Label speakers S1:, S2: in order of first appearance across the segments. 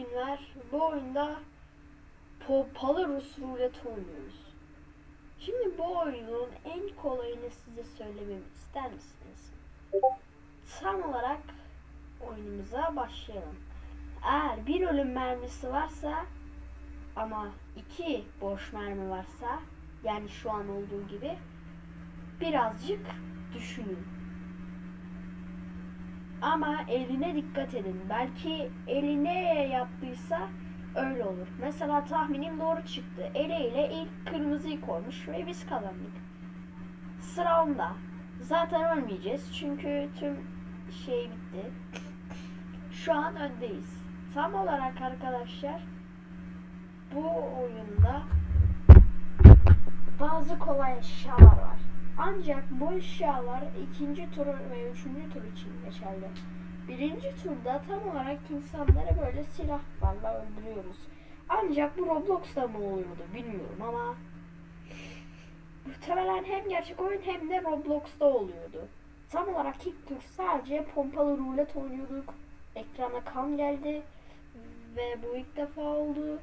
S1: oyun. Bu oyunda Popalı Rus rulet oynuyoruz. Şimdi bu oyunun en kolayını size söylememi ister misiniz? Tam olarak oyunumuza başlayalım. Eğer bir ölüm mermisi varsa ama iki boş mermi varsa yani şu an olduğu gibi birazcık düşünün. Ama eline dikkat edin. Belki eline yaptıysa öyle olur. Mesela tahminim doğru çıktı. Eliyle ilk kırmızıyı koymuş ve biz kazandık. Sıra onda. Zaten ölmeyeceğiz çünkü tüm şey bitti. Şu an öndeyiz. Tam olarak arkadaşlar bu oyunda bazı kolay eşyalar var. Ancak bu eşyalar ikinci tur ve üçüncü tur için geçerli. Birinci turda tam olarak insanları böyle silahlarla öldürüyoruz. Ancak bu Roblox'ta mı oluyordu bilmiyorum ama muhtemelen hem gerçek oyun hem de Roblox'ta oluyordu. Tam olarak ilk tur sadece pompalı rulet oynuyorduk. Ekrana kan geldi ve bu ilk defa oldu.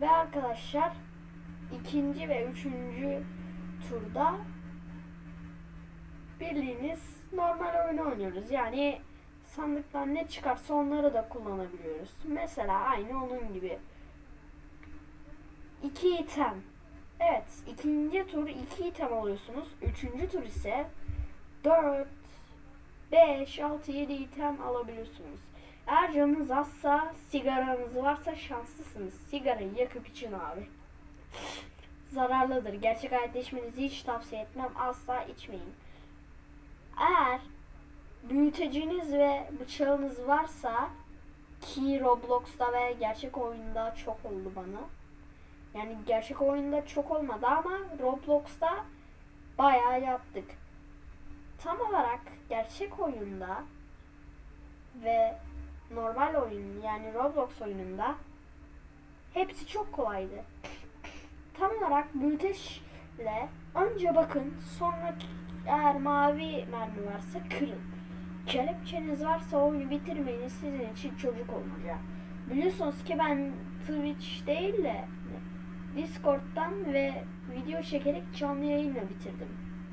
S1: Ve arkadaşlar ikinci ve üçüncü turda bildiğiniz normal oyunu oynuyoruz. Yani sandıktan ne çıkarsa onları da kullanabiliyoruz. Mesela aynı onun gibi. İki item. Evet, ikinci tur iki item alıyorsunuz. Üçüncü tur ise 4, 5, 6, 7 item alabiliyorsunuz. Eğer canınız azsa, sigaranız varsa şanslısınız. Sigarayı yakıp için abi. Zararlıdır. Gerçek hayatta içmenizi hiç tavsiye etmem. Asla içmeyin. Eğer büyüteciniz ve bıçağınız varsa ki Roblox'ta ve gerçek oyunda çok oldu bana. Yani gerçek oyunda çok olmadı ama Roblox'ta bayağı yaptık. Tam olarak gerçek oyunda ve normal oyun yani Roblox oyununda hepsi çok kolaydı. Tam olarak büyüteçle önce bakın sonra eğer mavi mermi varsa kırın. Kelepçeniz varsa oyunu bitirmeniz sizin için çocuk olacak. Biliyorsunuz ki ben Twitch değil de Discord'dan ve video çekerek canlı yayınla bitirdim.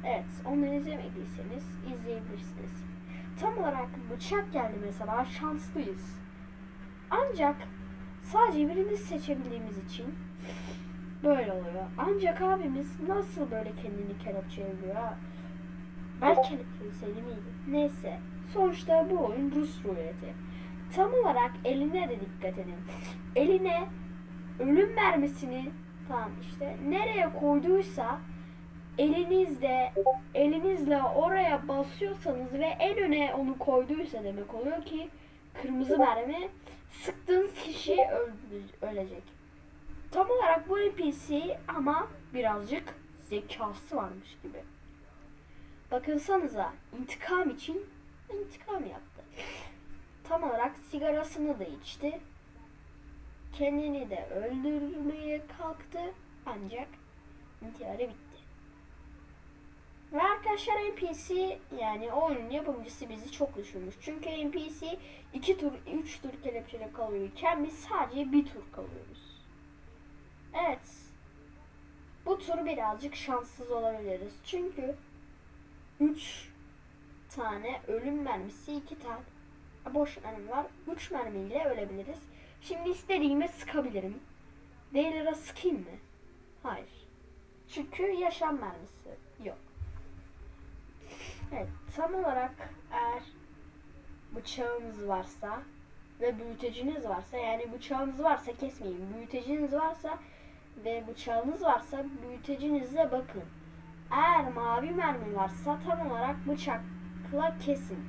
S1: Evet, onları izlemediyseniz izleyebilirsiniz. Tam olarak bıçak geldi mesela, şanslıyız. Ancak sadece birini seçebildiğimiz için böyle oluyor. Ancak abimiz nasıl böyle kendini kelepçeliyor ha? Ben kelepçeleseydim iyiydi. Neyse. Sonuçta bu oyun Rus ruleti. Tam olarak eline de dikkat edin. Eline ölüm mermisini tamam işte nereye koyduysa elinizde elinizle oraya basıyorsanız ve en öne onu koyduysa demek oluyor ki kırmızı mermi sıktığınız kişi öl- ölecek. Tam olarak bu NPC ama birazcık zekası varmış gibi. Bakınsanıza intikam için intikam yaptı. Tam olarak sigarasını da içti. Kendini de öldürmeye kalktı ancak intiharı bitti. Ve arkadaşlar NPC yani oyunun yapımcısı bizi çok düşünmüş. Çünkü NPC 2 tur 3 tur kelepçeli kalıyorken biz sadece bir tur kalıyoruz. Evet. Bu tur birazcık şanssız olabiliriz. Çünkü 3 tane ölüm mermisi, 2 tane boş mermi var. 3 mermiyle ölebiliriz. Şimdi istediğime sıkabilirim. Daily'ra sıkayım mı? Hayır. Çünkü yaşam mermisi yok. Evet, tam olarak eğer bıçağınız varsa ve büyüteciniz varsa yani bıçağınız varsa kesmeyin. Büyüteciniz varsa ve bıçağınız varsa büyütecinizle bakın. Eğer mavi mermi varsa tam olarak bıçakla kesin.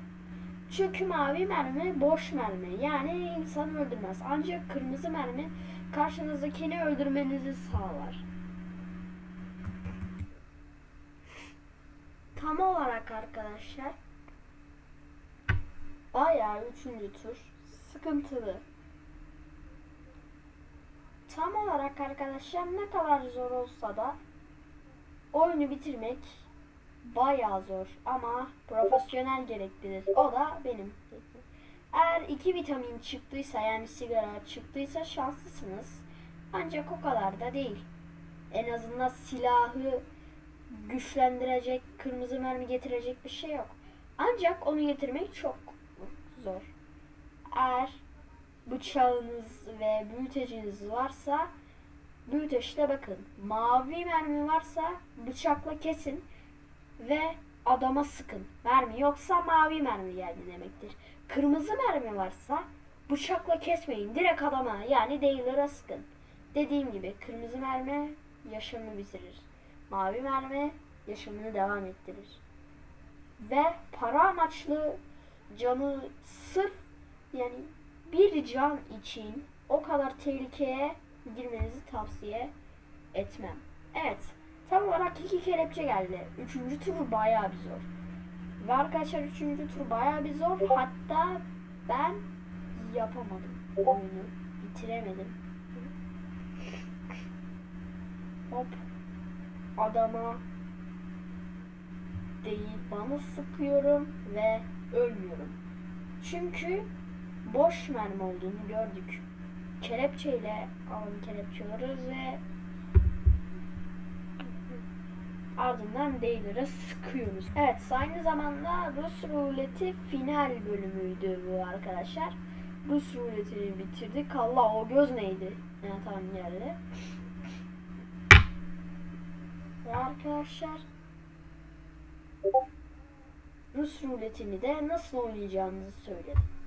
S1: Çünkü mavi mermi boş mermi. Yani insan öldürmez. Ancak kırmızı mermi karşınızdakini öldürmenizi sağlar. Tam olarak arkadaşlar bayağı üçüncü tur sıkıntılı. Tam olarak arkadaşlar ne kadar zor olsa da oyunu bitirmek bayağı zor ama profesyonel gerektirir. O da benim. Eğer iki vitamin çıktıysa yani sigara çıktıysa şanslısınız. Ancak o kadar da değil. En azından silahı güçlendirecek, kırmızı mermi getirecek bir şey yok. Ancak onu getirmek çok zor. Eğer bıçağınız ve büyüteciniz varsa büyüteçte bakın. Mavi mermi varsa bıçakla kesin ve adama sıkın. Mermi yoksa mavi mermi geldi demektir. Kırmızı mermi varsa bıçakla kesmeyin. Direkt adama yani dealer'a sıkın. Dediğim gibi kırmızı mermi yaşamını bitirir. Mavi mermi yaşamını devam ettirir. Ve para amaçlı canı sırf yani bir can için o kadar tehlikeye girmenizi tavsiye etmem. Evet. Tam olarak iki kelepçe geldi. Üçüncü tur bayağı bir zor. Ve arkadaşlar üçüncü tur bayağı bir zor. Hatta ben yapamadım oyunu. Bitiremedim. Hop. Adama değil bana sıkıyorum ve ölmüyorum. Çünkü boş mermi olduğunu gördük. Kelepçeyle alın kelepçiyoruz ve ardından Dailer'a sıkıyoruz. Evet aynı zamanda Rus ruleti final bölümüydü bu arkadaşlar. Rus ruletini bitirdik. Allah o göz neydi? Yani tamam geldi. Ve arkadaşlar Rus ruletini de nasıl oynayacağınızı söyledim.